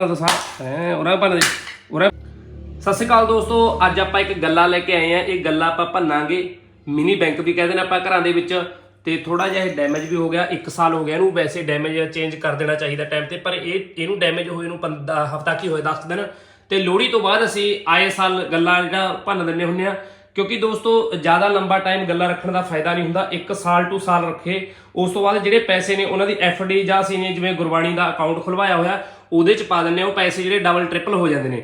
ਤਾਂ ਭੰਨ ਦੇ ਉਹਨਾਂ ਸਤਿ ਸ਼੍ਰੀ ਅਕਾਲ ਦੋਸਤੋ, ਅੱਜ ਆਪਾਂ ਇੱਕ ਗੱਲਾ ਲੈ ਕੇ ਆਏ ਆ। ਇਹ ਗੱਲਾ ਆਪਾਂ ਭੰਨਾਂਗੇ। ਮਿਨੀ ਬੈਂਕ ਵੀ ਕਹਿੰਦੇ ਨੇ ਆਪਾਂ ਘਰਾਂ ਦੇ ਵਿੱਚ। ਤੇ ਥੋੜਾ ਜਿਹਾ ਇਹ ਡੈਮੇਜ ਵੀ ਹੋ ਗਿਆ। 1 ਸਾਲ ਹੋ ਗਿਆ ਇਹਨੂੰ ਵੈਸੇ ਡੈਮੇਜ ਚੇਂਜ ਕਰ ਦੇਣਾ ਚਾਹੀਦਾ ਟਾਈਮ ਤੇ। ਪਰ ਇਹ, ਇਹਨੂੰ ਡੈਮੇਜ ਹੋਏ ਨੂੰ ਹਫਤਾ ਕੀ ਹੋਏ 10 ਦਿਨ। ਤੇ ਲੋਹੜੀ ਤੋਂ ਬਾਅਦ ਅਸੀਂ ਆਏ ਸਾਲ ਗੱਲਾਂ ਜਿਹੜਾ ਭੰਨ ਦਿੰਨੇ ਹੁੰਨੇ ਆ। ਕਿਉਂਕਿ ਦੋਸਤੋ, ਜ਼ਿਆਦਾ ਲੰਬਾ ਟਾਈਮ ਗੱਲਾਂ ਰੱਖਣ ਦਾ ਫਾਇਦਾ ਨਹੀਂ ਹੁੰਦਾ। 1 ਸਾਲ ਟੂ ਸਾਲ ਰੱਖੇ। ਉਸ ਤੋਂ ਬਾਅਦ ਜਿਹੜੇ ਪੈਸੇ ਨੇ, ਉਹਨਾਂ ਦੀ ਡੀ ਜਾਂ ਅਸੀਂ ਨੇ ਜਿਵੇਂ ਗੁਰਬਾਣੀ ਦਾ ਅਕਾਊਂਟ ਖੁਲਵਾਇਆ ਹੋਇਆ ਉਹਦੇ ਚ ਪਾ ਦਿੰਨੇ ਆ, ਉਹ ਪੈਸੇ ਜਿਹੜੇ ਡਬਲ ਟ੍ਰਿਪਲ ਹੋ ਜਾਂਦੇ ਨੇ।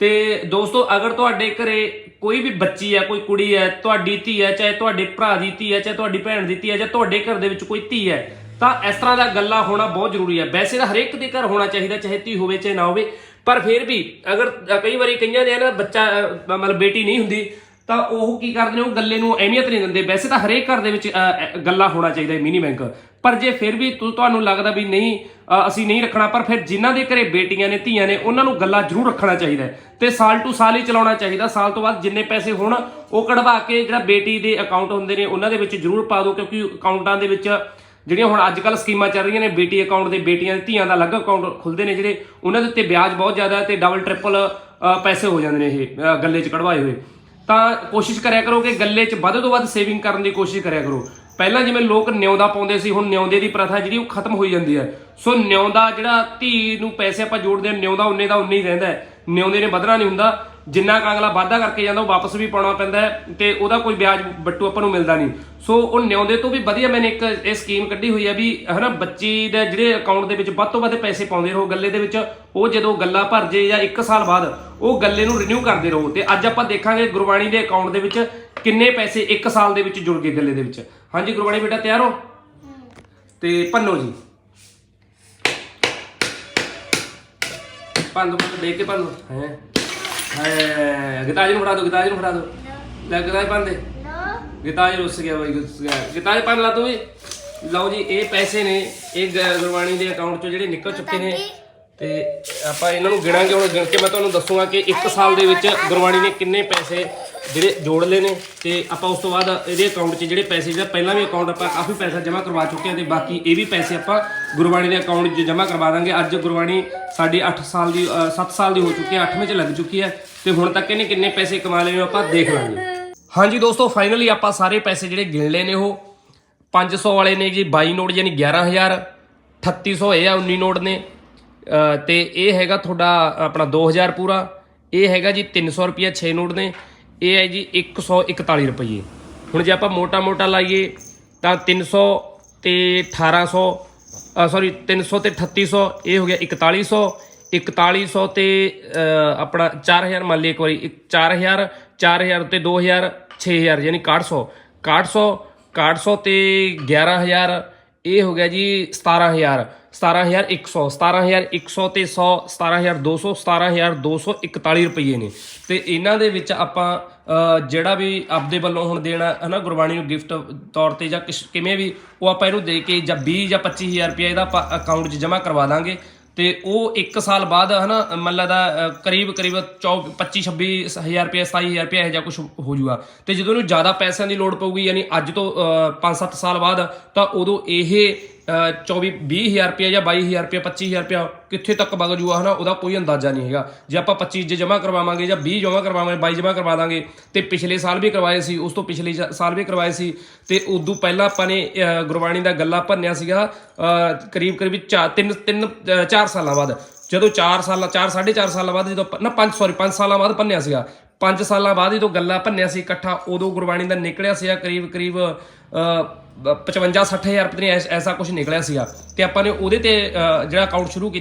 ਤੇ ਦੋਸਤੋ, ਅਗਰ ਤੁਹਾਡੇ ਘਰੇ ਕੋਈ ਵੀ ਬੱਚੀ ਹੈ ਕੋਈ ਕੁੜੀ ਹੈ ਤੁਹਾਡੀ ਧੀ ਹੈ ਚਾਹੇ ਤੁਹਾਡੇ ਭਰਾ ਦੀ ਧੀ ਹੈ ਚਾਹੇ ਤੁਹਾਡੀ ਭੈਣ ਦੀ ਧੀ ਹੈ ਜਾਂ ਤੁਹਾਡੇ ਘਰ ਦੇ ਵਿੱਚ ਕੋਈ ਧੀ ਹੈ ਤਾਂ ਇਸ ਤਰ੍ਹਾਂ ਦਾ ਗੱਲਾਂ ਹੋਣਾ ਬਹੁਤ ਜ਼ਰੂਰੀ ਹੈ ਵੈਸੇ ਤਾਂ ਹਰੇਕ ਦੇ ਘਰ ਹੋਣਾ ਚਾਹੀਦਾ, ਚਾਹੇ ਧੀ ਹੋਵੇ, ਚਾਹੇ ਨਾ ਹੋਵੇ, ਪਰ ਫਿਰ ਵੀ ਅਗਰ ਕਈ ਵਾਰੀ ਕਈਆਂ ਦੇ ਨਾ ਬੱਚਾ ਮਤਲਬ ਬੇਟੀ ਨਹੀਂ ਹੁੰਦੀ ਤਾਂ ਉਹ ਕੀ ਕਰਦੇ ਨੇ ਉਹ ਗੱਲੇ ਨੂੰ ਅਹਿਮੀਅਤ ਨਹੀਂ ਦਿੰਦੇ। ਵੈਸੇ ਤਾਂ ਹਰੇਕ ਘਰ ਦੇ ਵਿੱਚ ਅ, ਗੱਲਾ ਹੋਣਾ ਚਾਹੀਦਾ ਹੈ ਮਿਨੀ ਬੈਂਕ ਪਰ ਜੇ ਫਿਰ ਵੀ ਤੁ- ਤੁਹਾਨੂੰ ਲੱਗਦਾ ਵੀ ਨਹੀਂ ਅਸੀਂ ਨਹੀਂ ਰੱਖਣਾ ਪਰ ਫਿਰ ਜਿਨ੍ਹਾਂ ਦੇ ਘਰੇ ਬੇਟੀਆਂ ਨੇ ਧੀਆਂ ਨੇ ਉਹਨਾਂ ਨੂੰ ਗੱਲਾ ਜ਼ਰੂਰ ਰੱਖਣਾ ਚਾਹੀਦਾ ਹੈ। ਤੇ ਸਾਲ ਟੂ ਸਾਲ ਹੀ ਚਲਾਉਣਾ ਚਾਹੀਦਾ। ਸਾਲ ਤੋਂ ਬਾਅਦ ਜਿੰਨੇ ਪੈਸੇ ਹੋਣ ਉਹ ਕਢਵਾ ਕੇ ਜਿਹੜਾ ਬੇਟੀ ਦੇ ਅਕਾਊਂਟ ਹੁੰਦੇ ਨੇ ਉਹਨਾਂ ਦੇ ਵਿੱਚ ਜ਼ਰੂਰ ਪਾ ਦਿਓ ਕਿਉਂਕਿ ਅਕਾਊਂਟਾਂ ਦੇ ਵਿੱਚ ਜਿਹੜੀਆਂ ਹੁਣ ਅੱਜ ਕੱਲ ਸਕੀਮਾਂ ਚੱਲ ਰਹੀਆਂ ਨੇ ਬੇਟੀ ਅਕਾਊਂਟ ਦੇ ਬੇਟੀਆਂ ਦੇ ਧੀਆਂ ਦਾ ਅਲੱਗ ਅਕਾਊਂਟ ਖੁੱਲਦੇ ਨੇ ਜਿਹੜੇ ਉਹਨਾਂ ਦੇ ਉੱਤੇ ਵਿਆਜ ਬਹੁਤ ਜ਼ਿਆਦਾ ਹੈ ਤੇ ਡਬਲ ਟ੍ਰਿਪਲ ਪੈਸੇ ਹੋ ਜਾਂਦੇ ਨੇ ਇਹ ਗੱਲੇ 'ਚ ਕਢਵਾਏ ਹੋਏ। ਤਾਂ ਕੋਸ਼ਿਸ਼ ਕਰਿਆ ਕਰੋ ਕਿ ਗੱਲੇ 'ਚ ਵੱਧ ਤੋਂ ਵੱਧ ਸੇਵਿੰਗ ਕਰਨ ਦੀ ਕੋਸ਼ਿਸ਼ ਕਰਿਆ ਕਰੋ। ਪਹਿਲਾਂ ਜਿਵੇਂ ਲੋਕ ਨਿਉਂਦਾ ਪਾਉਂਦੇ ਸੀ, ਹੁਣ ਨਿਉਂਦੇ ਦੀ ਪ੍ਰਥਾ ਜਿਹੜੀ ਉਹ ਖਤਮ ਹੋਈ ਜਾਂਦੀ ਹੈ। ਸੋ ਨਿਉਂਦਾ ਜਿਹੜਾ ਧੀ ਨੂੰ ਪੈਸੇ ਆਪਾਂ ਜੋੜਦੇ ਹਾਂ, ਨਿਉਂਦਾ ਉਨੇ ਦਾ ਉਨੇ ਹੀ ਰਹਿੰਦਾ ਨਿਉਂਦੇ ਨੇ ਵਧਣਾ ਨਹੀਂ ਹੁੰਦਾ। ਜਿੰਨਾ ਕੁ ਅਗਲਾ ਵਾਧਾ ਕਰਕੇ ਜਾਂਦਾ, ਉਹ ਵਾਪਸ ਵੀ ਪਾਉਣਾ ਪੈਂਦਾ ਹੈ ਤੇ ਉਹਦਾ ਕੋਈ ਵਿਆਜ ਬੱਟੂ ਆਪਾਂ ਨੂੰ ਮਿਲਦਾ ਨਹੀਂ। ਸੋ ਉਹ ਨਿਉਂਦੇ ਤੋਂ ਵੀ ਵਧੀਆ ਮੈਨੇ ਇੱਕ ਇਹ ਸਕੀਮ ਕੱਢੀ ਹੋਈ ਹੈ ਵੀ, ਹਨਾ, ਬੱਚੀ ਦੇ ਜਿਹੜੇ ਅਕਾਊਂਟ ਦੇ ਵਿੱਚ ਵੱਧ ਤੋਂ ਵੱਧ ਪੈਸੇ ਪਾਉਂਦੇ ਰਹੋ ਗੱਲੇ ਦੇ ਵਿੱਚ, ਉਹ ਜਦੋਂ ਗੱਲਾ ਭਰ ਜੇ ਜਾਂ 1 ਸਾਲ ਬਾਅਦ ਉਹ ਗੱਲੇ ਨੂੰ ਰਿਨਿਊ ਕਰਦੇ ਰਹੋ ਤੇ ਅੱਜ ਆਪਾਂ ਦੇਖਾਂਗੇ ਗੁਰਬਾਣੀ ਦੇ ਅਕਾਊਂਟ ਦੇ ਵਿੱਚ ਕਿੰਨੇ ਪੈਸੇ 1 ਸਾਲ ਦੇ ਵਿੱਚ ਜੁੜ ਗਏ ਗੱਲੇ ਦੇ ਵਿੱਚ। ਹਾਂਜੀ ਗੁਰਬਾਣੀ ਬੇਟਾ, ਤਿਆਰ ਹੋ? ਤੇ ਪੰਨੋ ਜੀ। ਪੰਨ ਪੰਨ ਦੇਖ ਕੇ ਪੰਨ ਹੈ? ਹੈ। ਗਿਤਾਜ ਨੂੰ ਫੜਾ ਦੋ ਗਿਤਾਜ ਨੂੰ ਫੜਾ ਦੋ ਲੈ ਗਿਤਾਜ ਪੰਨ ਦੇ। ਗਿਤਾਜ ਰੁੱਸ ਗਿਆ ਬਾਈ ਰੁੱਸ ਗਿਆ। ਗਿਤਾਜ ਪੰਨ ਲਾ ਤੂੰ ਵੀ। ਲਓ ਜੀ, ਇਹ ਪੈਸੇ ਨੇ, ਇਹ ਗੁਰਬਾਣੀ ਦੇ ਅਕਾਊਂਟ ਚੋਂ ਜਿਹੜੇ ਨਿਕਲ ਚੁੱਕੇ ਨੇ। ਤੇ ਆਪਾਂ ਇਹਨਾਂ ਨੂੰ ਗਿਣਾਂਗੇ, ਹੁਣ ਗਿਣ ਕੇ ਮੈਂ ਤੁਹਾਨੂੰ ਦੱਸੂਗਾ ਕਿ 1 ਸਾਲ ਦੇ ਵਿੱਚ ਗੁਰਬਾਣੀ ਨੇ ਕਿੰਨੇ ਪੈਸੇ ਜਿਹੜੇ ਜੋੜ ਲਏ ਨੇ ਤੇ ਆਪਾਂ ਉਸ ਤੋਂ ਬਾਅਦ ਇਹਦੇ ਅਕਾਊਂਟ 'ਚ ਜਿਹੜੇ ਪੈਸੇ ਜਿਹੜਾ ਪਹਿਲਾਂ ਵੀ ਅਕਾਊਂਟ ਆਪਾਂ ਕਾਫੀ ਪੈਸਾ ਜਮ੍ਹਾਂ ਕਰਵਾ ਚੁੱਕੇ ਹਾਂ ਤੇ ਬਾਕੀ ਇਹ ਵੀ ਪੈਸੇ ਆਪਾਂ ਗੁਰਬਾਣੀ ਦੇ ਅਕਾਊਂਟ 'ਚ ਜਮ੍ਹਾਂ ਕਰਵਾ ਦਾਂਗੇ। ਅੱਜ ਗੁਰਬਾਣੀ ਸਾਡੀ 8 ਸਾਲ ਦੀ 7 ਸਾਲ ਦੀ ਹੋ ਚੁੱਕੀ ਹੈ 8ਵੇਂ 'ਚ ਲੱਗ ਚੁੱਕੀ ਹੈ ਤੇ ਹੁਣ ਤੱਕ ਇਹਨੇ ਕਿੰਨੇ ਪੈਸੇ ਕਮਾ ਲਏ ਨੇ ਆਪਾਂ ਦੇਖ ਲਾਂਗੇ। ਹਾਂਜੀ ਦੋਸਤੋ ਫਾਈਨਲੀ ਆਪਾਂ ਸਾਰੇ ਪੈਸੇ ਜਿਹੜੇ ਗਿਣ ਲਏ ਨੇ ਉਹ। 500 ਵਾਲੇ ਨੇ ਜੀ 22 ਨੋਟ, ਯਾਨੀ 11000 3800 ਇਹ ਆ 19 ਨੋਟ ਨੇ। ਤੇ ਇਹ ਹੈਗਾ ਤੁਹਾਡਾ ਆਪਣਾ 2000 ਪੂਰਾ। ਇਹ ਹੈਗਾ ਜੀ 300 ਰੁਪਿਆ 6 ਨੋਟ ਨੇ। ਇਹ ਹੈ ਜੀ 141 ਰੁਪਏ ਹੁਣ ਜੇ ਆਪਾਂ ਮੋਟਾ-ਮੋਟਾ ਲਾਈਏ ਤਾਂ 300 ਤੇ 1800 ਸੌਰੀ 300 ਤੇ 3800 ਇਹ ਹੋ ਗਿਆ 4100 4100 ਤੇ ਅ, ਆਪਣਾ 4000 ਮੰਨ ਲਈ ਇੱਕ ਵਾਰੀ ਇੱਕ 4000 4000 ਤੇ 2000 6000 ਯਾਨੀ 6100 6100 6100 ਤੇ 11000 ਇਹ ਹੋ ਗਿਆ ਜੀ 17000 17100 17100 ਤੇ 100 17200 17241 ਰੁਪਏ ਨੇ। ਤੇ ਇਹਨਾਂ ਦੇ ਵਿੱਚ ਆਪਾਂ ਜਿਹੜਾ ਵੀ ਆਪਦੇ ਵੱਲੋਂ ਹੁਣ ਦੇਣਾ ਹਨਾ ਗੁਰਬਾਣੀ ਨੂੰ ਗਿਫਟ ਤੌਰ ਤੇ ਜਾਂ ਕਿਸ- ਕਿਵੇਂ ਵੀ ਉਹ ਆਪਾਂ ਇਹਨੂੰ ਦੇ ਕੇ ਜਾਂ 20 ਜਾਂ 25000 ਰੁਪਏ ਇਹਦਾ ਆਪਾਂ ਅਕਾਊਂਟ 'ਚ ਜਮ੍ਹਾਂ ਕਰਵਾ ਦਾਂਗੇ। ਤੇ ਉਹ 1 ਸਾਲ ਬਾਅਦ ਹਨਾ ਮੰਨ ਲਾ ਦਾ ਅ, ਕਰੀਬ ਕਰੀਬ 24 25 26000 ਰੁਪਏ 27000 ਰੁਪਏ ਇਹ ਜਾਂ ਕੁਝ ਹੋ ਜੂਗਾ। ਤੇ ਜਦੋਂ ਇਹਨੂੰ ਜ਼ਿਆਦਾ ਪੈਸਿਆਂ ਦੀ ਲੋੜ ਪਊਗੀ ਯਾਨੀ ਅੱਜ ਤੋਂ 5-7 ਸਾਲ ਬਾਅਦ ਤਾਂ ਉਦੋਂ ਇਹ 24 20000 ਰੁਪਏ ਜਾਂ 22000 ਰੁਪਏ 25000 ਰੁਪਏ, ਕਿੱਥੇ ਤੱਕ ਵਗ ਜੂਗਾ, ਹਨਾ, ਉਹਦਾ ਕੋਈ ਅੰਦਾਜ਼ਾ ਨਹੀਂ ਹੈਗਾ। ਜੇ ਆਪਾਂ 25 ਜੇ ਜਮ੍ਹਾਂ ਕਰਵਾਵਾਂਗੇ ਜਾਂ 20 ਜਮ੍ਹਾਂ ਕਰਵਾਵਾਂਗੇ 22 ਜਮ੍ਹਾਂ ਕਰਵਾ ਦਾਂਗੇ, ਤੇ ਪਿਛਲੇ ਸਾਲ ਵੀ ਕਰਵਾਏ ਸੀ, ਉਸ ਤੋਂ ਪਿਛਲੇ ਜਾ- ਸਾਲ ਵੀ ਕਰਵਾਏ ਸੀ, ਤੇ ਉਦੋਂ ਪਹਿਲਾਂ ਆਪਾਂ ਨੇ ਗੁਰਬਾਣੀ ਦਾ ਗੱਲਾ ਭੰਨਿਆ ਸੀਗਾ ਕਰੀਬ ਕਰੀਬ 4 3 3 4 ਸਾਲਾਂ ਬਾਅਦ। ਜਦੋਂ 4 ਸਾਲਾਂ 4 4.5 ਸਾਲਾਂ ਬਾਅਦ ਜਦੋਂ, ਨਾ 5 ਸੌਰੀ 5 ਸਾਲਾਂ ਬਾਅਦ ਭੰਨਿਆ ਸੀਗਾ। 5 ਸਾਲਾਂ ਬਾਅਦ ਜਦੋਂ ਗੱਲਾ ਭੰਨਿਆ ਸੀ ਇਕੱਠਾ, ਉਦੋਂ ਗੁਰਬਾਣੀ ਦਾ ਨਿਕਲਿਆ ਸੀਗਾ ਕਰੀਬ ਕਰੀਬ 55 60000 ਰੁਪਏ ਨਹੀਂ ਐਸ- ਐਸਾ ਕੁਝ ਨਿਕਲਿਆ ਸੀਗਾ। ਤੇ ਆਪਾਂ ਨੇ ਉਹਦੇ ਤੇ ਅ, ਜਿਹੜਾ ਅਕਾਊਂਟ ਸ਼ੁਰੂ ਕੀਤਾ